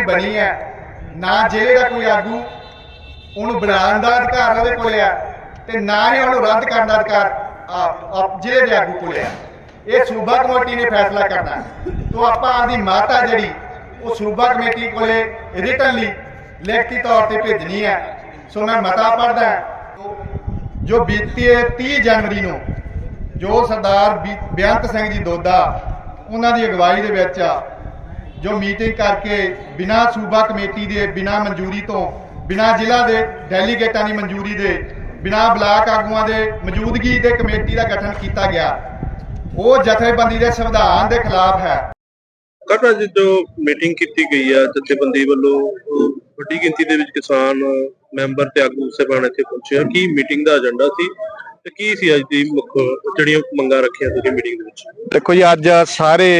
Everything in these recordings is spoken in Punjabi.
ਬਣੀ ਹੈ। ਨਾ ਜ਼ਿਲ੍ਹੇ ਦਾ ਕੋਈ ਆਗੂ, ਉਹਨੂੰ ਬਣਾਉਣ ਦਾ ਅਧਿਕਾਰ ਉਹਦੇ ਕੋਲ ਆ ਤੇ ਨਾ ਹੀ ਉਹਨੂੰ ਰੱਦ ਕਰਨ ਦਾ ਅਧਿਕਾਰ ਆ- ਜ਼ਿਲ੍ਹੇ ਦੇ ਆਗੂ ਕੋਲ ਆ। ਇਹ ਸੂਬਾ ਕਮੇਟੀ ਨੇ ਫੈਸਲਾ ਕਰਨਾ ਤੋਂ ਆਪਾਂ ਆਦੀ ਮਾਤਾ ਜਿਹੜੀ, ਉਹ ਸੂਬਾ ਕਮੇਟੀ ਕੋਲੇ ਰਿਟਨਲੀ ਲਿਖਤੀ ਤੌਰ ਤੇ ਭੇਜਣੀ ਹੈ। ਸੋ ਮੈਂ ਮਤਾ ਪੜਦਾ ਜੋ ਬੀਤੀ 30 ਜਨਵਰੀ ਨੂੰ, ਜੋ ਸਰਦਾਰ ਬੀ- ਬੇਅੰਤ ਸਿੰਘ ਜੀ ਦੋਦਾ, ਉਹਨਾਂ ਦੀ ਅਗਵਾਈ ਦੇ ਵਿੱਚ ਜੋ ਮੀਟਿੰਗ ਕਰਕੇ ਬਿਨਾਂ ਸੂਬਾ ਕਮੇਟੀ ਦੇ ਬਿਨਾਂ ਮਨਜ਼ੂਰੀ ਤੋਂ ਬਿਨਾਂ ਜ਼ਿਲ੍ਹਾ ਦੇ ਡੈਲੀਗੇਟਾਂ ਦੀ ਮਨਜ਼ੂਰੀ ਦੇ ਬਿਨਾਂ ਬਲਾਕ ਆਗੂਆਂ ਦੇ ਮੌਜੂਦਗੀ ਦੇ ਕਮੇਟੀ ਦਾ ਗਠਨ ਕੀਤਾ ਗਿਆ। ਉਹ ਜਥੇਬੰਦੀ ਦੇ ਸੰਵਿਧਾਨ ਦੇ ਖਿਲਾਫ ਹੈ। ਕੱਟਾ ਜੀ ਜੋ ਮੀਟਿੰਗ ਕੀਤੀ ਗਈ ਆ ਜਥੇਬੰਦੀ ਵੱਲੋਂ ਵੱਡੀ ਗਿਣਤੀ ਦੇ ਵਿੱਚ ਕਿਸਾਨ ਮੈਂਬਰ ਤੇ ਆਗੂ ਸਭਾਨ ਇੱਥੇ ਪਹੁੰਚੇ ਕੀ ਮੀਟਿੰਗ ਦਾ ਏਜੰਡਾ ਸੀ ਤੇ ਕੀ ਸੀ ਅੱਜ ਦੀ ਮੁੱਖ ਜਿਹੜੀਆਂ ਮੰਗਾਂ ਰੱਖੀਆਂ ਤੁਸੀਂ ਮੀਟਿੰਗ ਦੇ ਵਿੱਚ? ਦੇਖੋ ਜੀ ਅੱਜ ਸਾਰੇ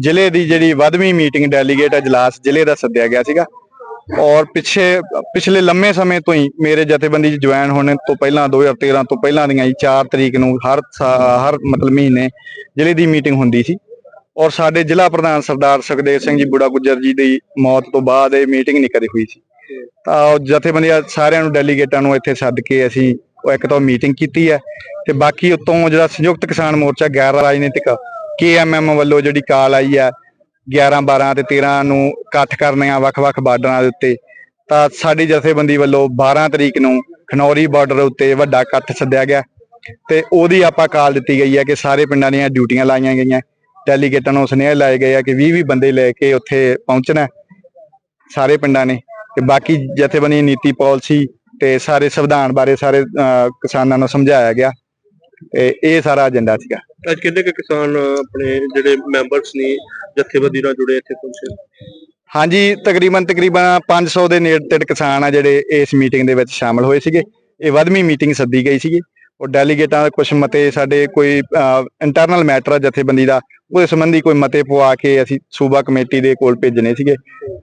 ਜ਼ਿਲ੍ਹੇ ਦੀ ਜਿਹੜੀ ਵੱਧਵੀਂ ਮੀਟਿੰਗ ਡੈਲੀਗੇਟ ਅਜਲਾਸ ਜ਼ਿਲ੍ਹੇ ਦਾ ਸੱਦਿਆ ਗਿਆ ਸੀਗਾ। ਔਰ ਪਿੱਛੇ, ਪਿਛਲੇ ਲੰਮੇ ਸਮੇਂ ਤੋਂ ਹੀ ਮੇਰੇ ਜਥੇਬੰਦੀ 'ਚ ਜੁਆਇਨ ਹੋਣ ਤੋਂ ਪਹਿਲਾਂ 2013 ਤੋਂ ਪਹਿਲਾਂ ਦੀਆਂ 4 ਤਰੀਕ ਨੂੰ ਹਰ ਹਰ ਮਤਲਬ ਮਹੀਨੇ ਜ਼ਿਲ੍ਹੇ ਦੀ ਮੀਟਿੰਗ ਹੁੰਦੀ ਸੀ। ਔਰ ਸਾਡੇ ਜ਼ਿਲ੍ਹਾ ਪ੍ਰਧਾਨ ਸਰਦਾਰ ਸੁਖਦੇਵ ਸਿੰਘ ਜੀ, ਬੁੜਾ ਗੁੱਜਰ ਜੀ ਦੀ ਮੌਤ ਤੋਂ ਬਾਅਦ ਇਹ ਮੀਟਿੰਗ ਨਹੀਂ ਕਰੀ ਹੋਈ ਸੀ। ਤਾਂ ਜਥੇਬੰਦੀਆਂ ਸਾਰਿਆਂ ਨੂੰ ਡੈਲੀਗੇਟਾਂ ਨੂੰ ਇੱਥੇ ਸੱਦ ਕੇ ਅਸੀਂ ਉਹ ਇੱਕ ਤਾਂ ਮੀਟਿੰਗ ਕੀਤੀ ਹੈ। ਤੇ ਬਾਕੀ ਉਤੋਂ ਜਿਹੜਾ ਸੰਯੁਕਤ ਕਿਸਾਨ ਮੋਰਚਾ ਗੈਰ ਰਾਜਨੀਤਿਕ ਕੇਐਮਐਮ ਵੱਲੋਂ ਜਿਹੜੀ ਕਾਲ ਆਈ ਹੈ 11 12 ਤੇ 13 ਨੂੰ ਇਕੱਠ ਕਰਨੇ ਆ ਵੱਖ-ਵੱਖ ਬਾਰਡਰਾਂ ਦੇ ਉੱਤੇ, ਤਾਂ ਸਾਡੀ ਜਥੇਬੰਦੀ ਵੱਲੋਂ 12 ਤਰੀਕ ਨੂੰ ਖਨੌਰੀ ਬਾਰਡਰ ਉੱਤੇ ਵੱਡਾ ਇਕੱਠ ਸੱਦਿਆ ਗਿਆ ਤੇ ਉਹਦੀ ਆਪਾਂ ਕਾਲ ਦਿੱਤੀ ਗਈ ਹੈ ਕਿ ਸਾਰੇ ਪਿੰਡਾਂ ਦੀਆਂ ਡਿਊਟੀਆਂ ਲਾਈਆਂ ਗਈਆਂ। ਡੈਲੀਗੇਟਾਂ ਨੂੰ ਸੁਨੇਹੇ ਲਾਏ ਗਏ ਆ ਕਿ 20-20 ਬੰਦੇ ਲੈ ਕੇ ਉੱਥੇ ਪਹੁੰਚਣਾ ਸਾਰੇ ਪਿੰਡਾਂ ਨੇ ਤੇ ਬਾਕੀ ਜਥੇਬੰਦੀ ਨੀਤੀ ਪਾਲਿਸੀ ਤੇ ਸਾਰੇ ਸੰਵਿਧਾਨ ਬਾਰੇ ਸਾਰੇ ਕਿਸਾਨਾਂ ਨੂੰ ਸਮਝਾਇਆ ਗਿਆ। ਇਹ ਸਾਰਾ ਏਜੰਡਾ ਸੀਗਾ। ਅੱਜ ਕਿੰਨੇ ਕੁ ਕਿਸਾਨ ਆਪਣੇ ਜਿਹੜੇ ਮੈਂਬਰਸ ਨੇ ਜਥੇਬੰਦੀ ਨਾਲ ਜੁੜੇ ਇੱਥੇ ਪਹੁੰਚੇ? ਹਾਂਜੀ ਤਕਰੀਬਨ ਤਕਰੀਬਨ 500 ਦੇ ਨੇੜੇ ਤੇੜੇ ਕਿਸਾਨ ਆ ਜਿਹੜੇ ਇਸ ਮੀਟਿੰਗ ਦੇ ਵਿੱਚ ਸ਼ਾਮਲ ਹੋਏ ਸੀਗੇ। ਇਹ ਵੱਧਵੀਂ ਮੀਟਿੰਗ ਸੱਦੀ ਗਈ ਸੀਗੀ। ਉਹ ਡੈਲੀਗੇਟਾਂ ਦੇ ਕੁਝ ਮਤੇ ਸਾਡੇ ਕੋਈ ਇੰਟਰਨਲ ਮੈਟਰ ਆ ਜਥੇਬੰਦੀ ਦਾ ਉਹਦੇ ਸੰਬੰਧੀ ਕੋਈ ਮਤੇ ਪਵਾ ਕੇ ਅਸੀਂ ਸੂਬਾ ਕਮੇਟੀ ਦੇ ਕੋਲ ਭੇਜਣੇ ਸੀਗੇ।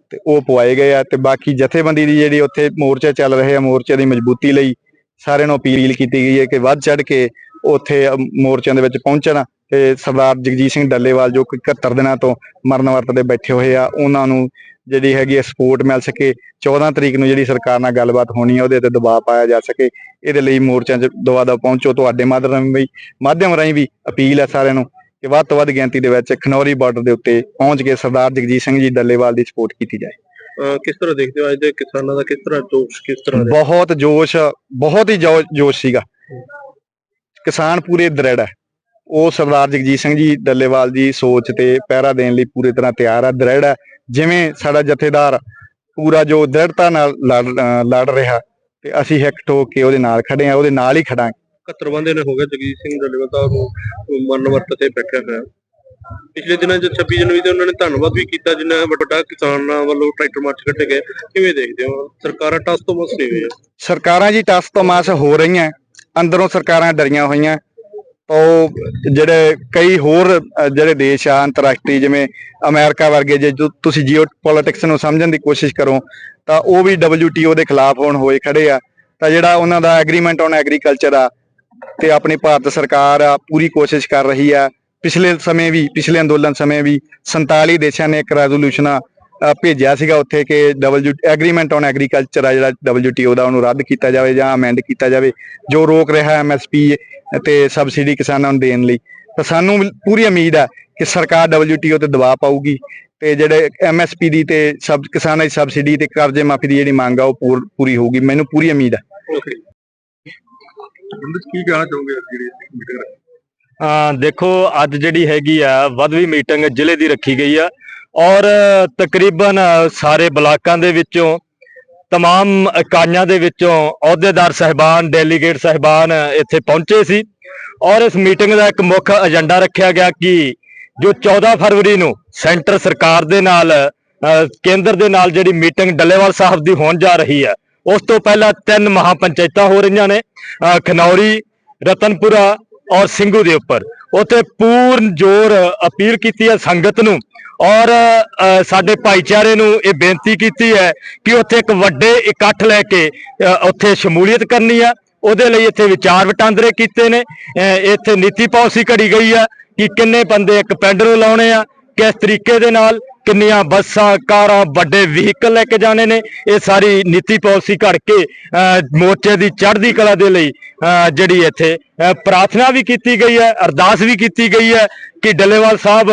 ਤੇ ਉਹ ਪਵਾਏ ਗਏ ਆ ਤੇ ਬਾਕੀ ਜਥੇਬੰਦੀ ਦੀ ਜਿਹੜੀ ਉੱਥੇ ਮੋਰਚੇ ਚੱਲ ਰਹੇ ਆ ਮੋਰਚੇ ਦੀ ਮਜ਼ਬੂਤੀ ਲਈ ਸਾਰਿਆਂ ਨੂੰ ਅਪੀਲ ਕੀਤੀ ਗਈ ਹੈ ਕਿ ਵੱਧ ਚੜ ਕੇ ਉੱਥੇ ਮੋਰਚਿਆਂ ਦੇ ਵਿੱਚ ਪਹੁੰਚਣ ਤੇ ਸਰਦਾਰ ਜਗਜੀਤ ਸਿੰਘ ਡੱਲੇਵਾਲ ਜੋ ਕਿ 71 ਦਿਨਾਂ ਤੋਂ ਮਰਨ ਵਰਤ ਦੇ ਬੈਠੇ ਹੋਏ ਆ ਉਹਨਾਂ ਨੂੰ ਜਿਹੜੀ ਹੈਗੀ ਸਪੋਰਟ ਮਿਲ ਸਕੇ। 14 ਤਰੀਕ ਨੂੰ ਜਿਹੜੀ ਸਰਕਾਰ ਨਾਲ ਗੱਲਬਾਤ ਹੋਣੀ ਹੈ ਉਹਦੇ ਤੇ ਦਬਾਅ ਪਾਇਆ ਜਾ ਸਕੇ। ਇਹਦੇ ਲਈ ਮੋਰਚਿਆਂ 'ਚ ਦਵਾ ਦਾ ਪਹੁੰਚੋ। ਤੁਹਾਡੇ ਮਾਧਿਅਮ ਵੀ ਮਾਧਿਅਮ ਰਾਹੀਂ ਵੀ ਅਪੀਲ ਹੈ ਸਾਰਿਆਂ ਨੂੰ ਕਿ ਵੱਧ ਤੋਂ ਵੱਧ ਗਿਣਤੀ ਦੇ ਵਿੱਚ ਖਨੌਰੀ ਬਾਰਡਰ ਦੇ ਉੱਤੇ ਪਹੁੰਚ ਕੇ ਸਰਦਾਰ ਜਗਜੀਤ ਸਿੰਘ ਜੀ ਡੱਲੇਵਾਲ ਦੀ ਸਪੋਰਟ ਕੀਤੀ ਜਾਏ। ਕਿਸ ਤਰ੍ਹਾਂ ਦੇਖਦੇ ਹੋ ਅੱਜ ਦੇ ਕਿਸਾਨਾਂ ਦਾ ਕਿਸ ਤਰ੍ਹਾਂ ਜੋਸ਼ ਕਿਸ ਤਰ੍ਹਾਂ ਬਹੁਤ ਜੋਸ਼ ਬਹੁਤ ਹੀ ਜੋਸ਼ ਸੀਗਾ। ਕਿਸਾਨ ਪੂਰੇ ਦ੍ਰਿੜ ਹੈ। ਉਹ ਸਰਦਾਰ ਜਗਜੀਤ ਸਿੰਘ ਜੀ ਡੱਲੇਵਾਲ ਦੀ ਸੋਚ ਤੇ ਪਹਿਰਾ ਦੇਣ ਲਈ ਪੂਰੀ ਤਰ੍ਹਾਂ ਤਿਆਰ ਹੈ ਦ੍ਰਿੜ ਹੈ। ਜਿਵੇਂ ਸਾਡਾ ਜਥੇਦਾਰ ਪੂਰਾ ਜੋ ਦ੍ਰਿੜਤਾ ਨਾਲ ਲੜ ਰਿਹਾ ਤੇ ਅਸੀਂ ਹਿੱਕ ਠੋਕ ਕੇ ਉਹਦੇ ਨਾਲ ਖੜੇ ਆ ਉਹਦੇ ਨਾਲ ਹੀ ਖੜਾਂਗੇ। 71 ਬੰਦੇ ਨੇ ਹੋ ਗਏ ਜਗਜੀਤ ਸਿੰਘ ਡੱਲੇਵਾਲ ਨੂੰ ਮਰਨ ਵਰਤ ਤੇ ਬੈਠਿਆ ਹੋਇਆ ਪਿਛਲੇ ਦਿਨਾਂ 'ਚ 26 ਜਨਵਰੀ ਤੇ ਉਹਨਾਂ ਨੇ ਧੰਨਵਾਦ ਵੀ ਕੀਤਾ ਜਿਨ੍ਹਾਂ ਵੱਡਾ ਕਿਸਾਨਾਂ ਵੱਲੋਂ ਟਰੈਕਟਰ ਮਾਰਚ ਕੱਢੇ ਗਏ। ਕਿਵੇਂ ਦੇਖਦੇ ਹੋ? ਸਰਕਾਰਾਂ ਟਸ ਤੋਂ ਮਸ ਨਹੀਂ ਹੋਈਆਂ। ਸਰਕਾਰਾਂ ਜੀ ਟਸ ਤੋਂ ਮਾਸ ਹੋ ਰਹੀਆਂ। ਅੰਦਰੋਂ ਸਰਕਾਰਾਂ ਡਰੀਆਂ ਹੋਈਆਂ। ਉਹ ਜਿਹੜੇ ਕਈ ਹੋਰ ਜਿਹੜੇ ਦੇਸ਼ ਆ, ਅੰਤਰਰਾਸ਼ਟਰੀ, ਜਿਵੇਂ ਅਮਰੀਕਾ ਵਰਗੇ, ਜੇ ਤੁਸੀਂ ਜੀਓ ਪੋਲਿਟਿਕਸ ਨੂੰ ਸਮਝਣ ਦੀ ਕੋਸ਼ਿਸ਼ ਕਰੋ, ਤਾਂ ਉਹ ਵੀ WTO ਦੇ ਖਿਲਾਫ ਹੋਣ ਹੋਏ ਖੜੇ ਆ। ਤਾਂ ਜਿਹੜਾ ਉਹਨਾਂ ਦਾ ਐਗਰੀਮੈਂਟ ਔਨ ਐਗਰੀਕਲਚਰ ਆ, ਤੇ ਆਪਣੀ ਭਾਰਤ ਸਰਕਾਰ ਆ, ਪੂਰੀ ਕੋਸ਼ਿਸ਼ ਕਰ ਰਹੀ ਆ। ਪਿਛਲੇ ਸਮੇਂ ਵੀ, ਪਿਛਲੇ ਅੰਦੋਲਨ ਸਮੇਂ ਵੀ 47 ਦੇਸ਼ਾਂ ਨੇ ਇੱਕ ਰੈਜ਼ੋਲੂਸ਼ਨ ਭੇਜਿਆ ਸੀਗਾ ਉੱਥੇ ਕਿ ਡਬਲਯੂ ਐਗਰੀਮੈਂਟ ਔਨ ਐਗਰੀਕਲਚਰ ਆ ਜਿਹੜਾ WTO ਦਾ ਉਹਨੂੰ ਰੱਦ ਕੀਤਾ ਜਾਵੇ ਜਾਂ ਅਮੈਂਡ ਕੀਤਾ ਜਾਵੇ। ਜੋ ਰੋਕ ਰਿਹਾ ਐਮਐਸਪੀ ਤੇ ਸਬਸਿਡੀ ਕਿਸਾਨਾਂ ਨੂੰ ਦੇਣ ਲਈ। ਤਾਂ ਸਾਨੂੰ ਪੂਰੀ ਉਮੀਦ ਹੈ ਕਿ ਸਰਕਾਰ WTO ਤੇ ਦਬਾਅ ਪਾਊਗੀ ਤੇ ਜਿਹੜੇ ਐਮਐਸਪੀ ਦੀ ਤੇ ਸਬ ਕਿਸਾਨਾਂ ਦੀ ਸਬਸਿਡੀ ਤੇ ਕਰਜ਼ੇ ਮਾਫੀ ਦੀ ਜਿਹੜੀ ਮੰਗ ਆ ਉਹ ਪੂਰ- ਹੋਊਗੀ। ਮੈਨੂੰ ਪੂਰੀ ਉਮੀਦ ਹੈ। ਓਕੇ ਕੀ ਕਹਿਣਾ ਚਾਹੋਗੇ ਜਿਹੜੀ ਮੀਟਿੰਗ ਅਹ ਦੇਖੋ ਅੱਜ ਜਿਹੜੀ ਹੈਗੀ ਆ ਵੱਧਵੀਂ ਮੀਟਿੰਗ ਜ਼ਿਲ੍ਹੇ ਦੀ ਰੱਖੀ ਗਈ ਆ। ਔਰ ਤਕਰੀਬਨ ਸਾਰੇ ਬਲਾਕਾਂ ਦੇ ਵਿੱਚੋਂ तमाम ਇਕਾਈਆਂ ਦੇ ਵਿੱਚੋਂ ਅਹੁਦੇਦਾਰ ਸਹਿਬਾਨ ਡੈਲੀਗੇਟ ਸਹਿਬਾਨ ਇੱਥੇ ਪਹੁੰਚੇ ਸੀ ਔਰ ਇਸ ਮੀਟਿੰਗ ਦਾ ਇੱਕ ਮੁੱਖ ਏਜੰਡਾ ਰੱਖਿਆ ਗਿਆ ਕਿ ਜੋ 14 ਫਰਵਰੀ ਨੂੰ ਸੈਂਟਰ ਸਰਕਾਰ ਦੇ ਨਾਲ ਅਹ, ਕੇਂਦਰ ਦੇ ਨਾਲ ਜਿਹੜੀ ਮੀਟਿੰਗ ਡੱਲੇਵਾਲ ਸਾਹਿਬ ਦੀ ਹੋਣ ਜਾ ਰਹੀ ਹੈ ਉਸ ਤੋਂ ਪਹਿਲਾਂ ਤਿੰਨ ਮਹਾ ਪੰਚਾਇਤਾਂ ਹੋ ਰਹੀਆਂ ਨੇ ਅਹ, ਖਨੌਰੀ ਰਤਨਪੁਰਾ ਔਰ ਸਿੰਘੂ ਦੇ ਉੱਪਰ ਉੱਥੇ ਪੂਰਨ ਜ਼ੋਰ ਅਪੀਲ ਕੀਤੀ ਹੈ ਸੰਗਤ ਨੂੰ ਔਰ ਸਾਡੇ ਭਾਈਚਾਰੇ ਨੂੰ ਇਹ ਬੇਨਤੀ ਕੀਤੀ ਹੈ ਕਿ ਉੱਥੇ ਇੱਕ ਵੱਡੇ ਇਕੱਠ ਲੈ ਕੇ ਉੱਥੇ ਸ਼ਮੂਲੀਅਤ ਕਰਨੀ ਆ। ਉਹਦੇ ਲਈ ਇੱਥੇ ਵਿਚਾਰ ਵਟਾਂਦਰੇ ਕੀਤੇ ਨੇ। ਇੱਥੇ ਨੀਤੀ ਪਾਲਿਸੀ ਘੜੀ ਗਈ ਆ ਕਿ ਕਿੰਨੇ ਬੰਦੇ ਇੱਕ ਪਿੰਡ ਨੂੰ ਲਾਉਣੇ ਆ, ਕਿਸ ਤਰੀਕੇ ਦੇ ਨਾਲ ਕਿੰਨੀਆਂ ਬੱਸਾਂ, ਕਾਰਾਂ, ਵੱਡੇ ਵਹੀਕਲ ਲੈ ਕੇ ਜਾਣੇ ਨੇ। ਇਹ ਸਾਰੀ ਨੀਤੀ ਪਾਲਿਸੀ ਘੜ ਕੇ ਮੋਰਚੇ ਦੀ ਚੜ੍ਹਦੀ ਕਲਾ ਦੇ ਲਈ ਜਿਹੜੀ ਇੱਥੇ ਪ੍ਰਾਰਥਨਾ ਵੀ ਕੀਤੀ ਗਈ ਹੈ, ਅਰਦਾਸ ਵੀ ਕੀਤੀ ਗਈ ਹੈ ਕਿ ਡੱਲੇਵਾਲ ਸਾਹਿਬ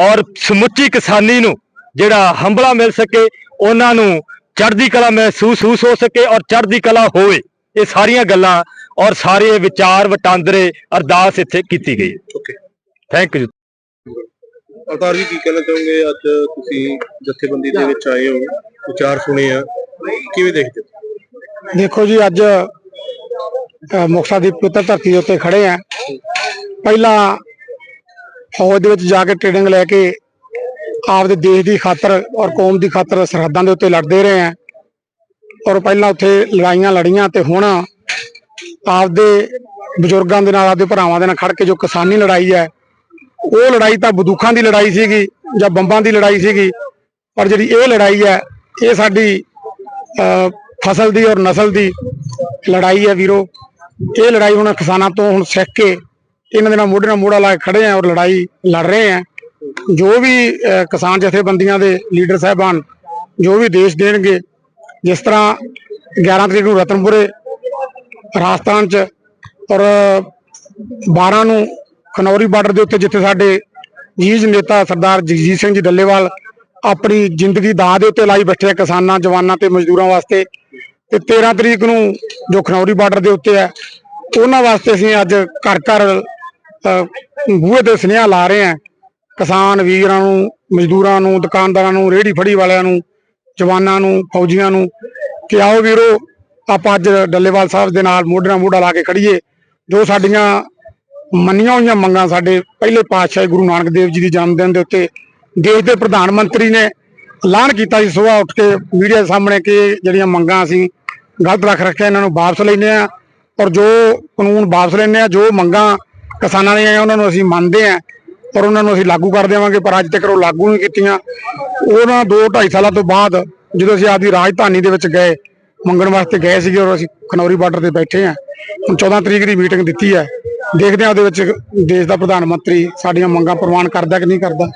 ਔਰ ਸਮੁੱਚੀ ਕਿਸਾਨੀ ਨੂੰ ਜਿਹੜਾ ਹੰਬਲਾ ਮਿਲ ਸਕੇ ਉਹਨਾਂ ਨੂੰ ਚੜ੍ਹਦੀ ਕਲਾ ਮਹਿਸੂਸ ਹੋ ਸਕੇ ਔਰ ਚੜ੍ਹਦੀ ਕਲਾ ਹੋਵੇ ਇਹ ਸਾਰੀਆਂ ਗੱਲਾਂ ਔਰ ਸਾਰੇ ਵਿਚਾਰ ਵਟਾਂਦਰੇ ਅਰਦਾਸ ਇੱਥੇ ਕੀਤੀ ਗਈ। ਓਕੇ ਥੈਂਕ ਯੂ ਅਵਤਾਰ ਜੀ ਕੀ ਕਹਿਣਾ ਚਾਹੋਗੇ? ਅੱਜ ਤੁਸੀਂ ਜਥੇਬੰਦੀ ਦੇ ਵਿੱਚ ਆਏ ਹੋ ਵਿਚਾਰ ਸੁਣੇ ਆ। ਕਿਵੇਂ ਦੇਖਦੇ ਹੋ? ਦੇਖੋ ਜੀ ਅੱਜ ਮੁਕਤਸਰ ਦੀ ਪਵਿੱਤਰ ਧਰਤੀ ਦੇ ਉੱਤੇ ਖੜੇ ਆ। ਪਹਿਲਾਂ ਫੌਜ ਦੇ ਵਿੱਚ ਜਾ ਕੇ ਟ੍ਰੇਨਿੰਗ ਲੈ ਕੇ ਆਪਦੇ ਦੇਸ਼ ਦੀ ਖਾਤਰ ਔਰ ਕੌਮ ਦੀ ਖਾਤਰ ਸਰਹੱਦਾਂ ਦੇ ਉੱਤੇ ਲੜਦੇ ਰਹੇ ਆ ਔਰ ਪਹਿਲਾਂ ਉੱਥੇ ਲੜਾਈਆਂ ਲੜੀਆਂ ਤੇ ਹੁਣ ਆਪਦੇ ਬਜ਼ੁਰਗਾਂ ਦੇ ਨਾਲ, ਆਪਦੇ ਭਰਾਵਾਂ ਦੇ ਨਾਲ ਖੜ ਕੇ ਜੋ ਕਿਸਾਨੀ ਲੜਾਈ ਹੈ, ਉਹ ਲੜਾਈ ਤਾਂ ਬੰਦੂਕਾਂ ਦੀ ਲੜਾਈ ਸੀਗੀ ਜਾਂ ਬੰਬਾਂ ਦੀ ਲੜਾਈ ਸੀਗੀ, ਪਰ ਜਿਹੜੀ ਇਹ ਲੜਾਈ ਹੈ, ਇਹ ਸਾਡੀ ਫਸਲ ਦੀ ਔਰ ਨਸਲ ਦੀ ਲੜਾਈ ਹੈ ਵੀਰੋ। ਇਹ ਲੜਾਈ ਹੁਣ ਕਿਸਾਨਾਂ ਤੋਂ ਹੁਣ ਸਿੱਖ ਕੇ ਇਹਨਾਂ ਦੇ ਨਾਲ ਮੋਢੇ ਨਾਲ ਮੋਢਾ ਲਾ ਕੇ ਖੜੇ ਆ ਔਰ ਲੜਾਈ ਲੜ ਰਹੇ ਆ। ਜੋ ਵੀ ਕਿਸਾਨ ਜਥੇਬੰਦੀਆਂ ਦੇ ਲੀਡਰ ਸਾਹਿਬਾਨ, ਜੋ ਵੀ ਦੇਸ਼ ਦੇਣਗੇ, ਜਿਸ ਤਰ੍ਹਾਂ 11 ਤਰੀਕ ਨੂੰ ਰਤਨਪੁਰੇ ਰਾਜਸਥਾਨ ਚ ਔਰ 12 ਨੂੰ ਖਨੌਰੀ ਬਾਰਡਰ ਦੇ ਉੱਤੇ ਜਿੱਥੇ ਸਾਡੇ ਜੀਜ ਨੇਤਾ ਸਰਦਾਰ ਜਗਜੀਤ ਸਿੰਘ ਜੀ ਡੱਲੇਵਾਲ ਆਪਣੀ ਜ਼ਿੰਦਗੀ ਦਾ ਦੇ ਉੱਤੇ ਲਾਈ ਬੈਠੇ ਆ ਕਿਸਾਨਾਂ, ਜਵਾਨਾਂ ਤੇ ਮਜ਼ਦੂਰਾਂ ਵਾਸਤੇ ਤੇ 13 ਤਰੀਕ ਨੂੰ ਜੋ ਖਨੌਰੀ ਬਾਰਡਰ ਦੇ ਉੱਤੇ ਹੈ ਉਹਨਾਂ ਵਾਸਤੇ ਅਸੀਂ ਅੱਜ ਘਰ ਘਰ ਬੂਹੇ ਤੇ ਸੁਨੇਹਾ ਲਾ ਰਹੇ ਹਾਂ। ਕਿਸਾਨ ਵੀਰਾਂ ਨੂੰ, ਮਜ਼ਦੂਰਾਂ ਨੂੰ, ਦੁਕਾਨਦਾਰਾਂ ਨੂੰ, ਰੇਹੜੀ ਫੜੀ ਵਾਲਿਆਂ ਨੂੰ, ਜਵਾਨਾਂ ਨੂੰ, ਫੌਜੀਆਂ ਨੂੰ ਕਿ ਆਓ ਵੀਰੋ, ਆਪਾਂ ਅੱਜ ਡੱਲੇਵਾਲ ਸਾਹਿਬ ਦੇ ਨਾਲ ਮੋਢੇ ਨਾਲ ਮੋਢਾ ਲਾ ਕੇ ਖੜੀਏ ਜੋ ਸਾਡੀਆਂ ਮੰਨੀਆਂ ਹੋਈਆਂ ਮੰਗਾਂ ਸਾਡੇ ਪਹਿਲੇ ਪਾਤਸ਼ਾਹ ਗੁਰੂ ਨਾਨਕ ਦੇਵ ਜੀ ਦੀ ਜਨਮ ਦਿਨ ਦੇ ਉੱਤੇ ਦੇਸ਼ ਦੇ ਪ੍ਰਧਾਨ ਮੰਤਰੀ ਨੇ ਐਲਾਨ ਕੀਤਾ ਸੀ ਸੁਬਾਹ ਉੱਠ ਕੇ ਮੀਡੀਆ ਸਾਹਮਣੇ ਕਿ ਜਿਹੜੀਆਂ ਮੰਗਾਂ ਅਸੀਂ ਗਲਤ ਰੱਖ ਰੱਖਿਆ, ਇਹਨਾਂ ਨੂੰ ਵਾਪਸ ਲੈਨੇ ਆ ਔਰ ਜੋ ਕਾਨੂੰਨ ਵਾਪਸ ਲੈਨੇ ਆ ਜੋ ਮੰਗਾਂ ਕਿਸਾਨਾਂ ਦੀਆਂ ਉਹਨਾਂ ਨੂੰ ਅਸੀਂ ਮੰਨਦੇ ਆ ਪਰ ਉਹਨਾਂ ਨੂੰ ਅਸੀਂ ਲਾਗੂ ਕਰ ਦੇਵਾਂਗੇ, ਪਰ ਅੱਜ ਤੱਕ ਉਹ ਲਾਗੂ ਨਹੀਂ ਕੀਤੀਆਂ। ਉਹਨਾਂ 2 2.5 ਸਾਲਾਂ ਤੋਂ ਬਾਅਦ ਜਦੋਂ ਅਸੀਂ ਆਪਦੀ ਰਾਜਧਾਨੀ ਦੇ ਵਿੱਚ ਗਏ, ਮੰਗਣ ਵਾਸਤੇ ਗਏ ਸੀਗੇ ਔਰ ਅਸੀਂ ਖਨੌਰੀ ਬਾਰਡਰ ਤੇ ਬੈਠੇ ਆ ਹੁਣ 14 ਤਰੀਕ ਦੀ ਮੀਟਿੰਗ ਦਿੱਤੀ ਹੈ। ਦੇਖਦੇ ਆ ਉਹਦੇ ਵਿੱਚ ਦੇਸ਼ ਦਾ ਪ੍ਰਧਾਨ ਮੰਤਰੀ ਸਾਡੀਆਂ ਮੰਗਾਂ ਪ੍ਰਵਾਨ ਕਰਦਾ ਕਿ ਨਹੀਂ ਕਰਦਾ।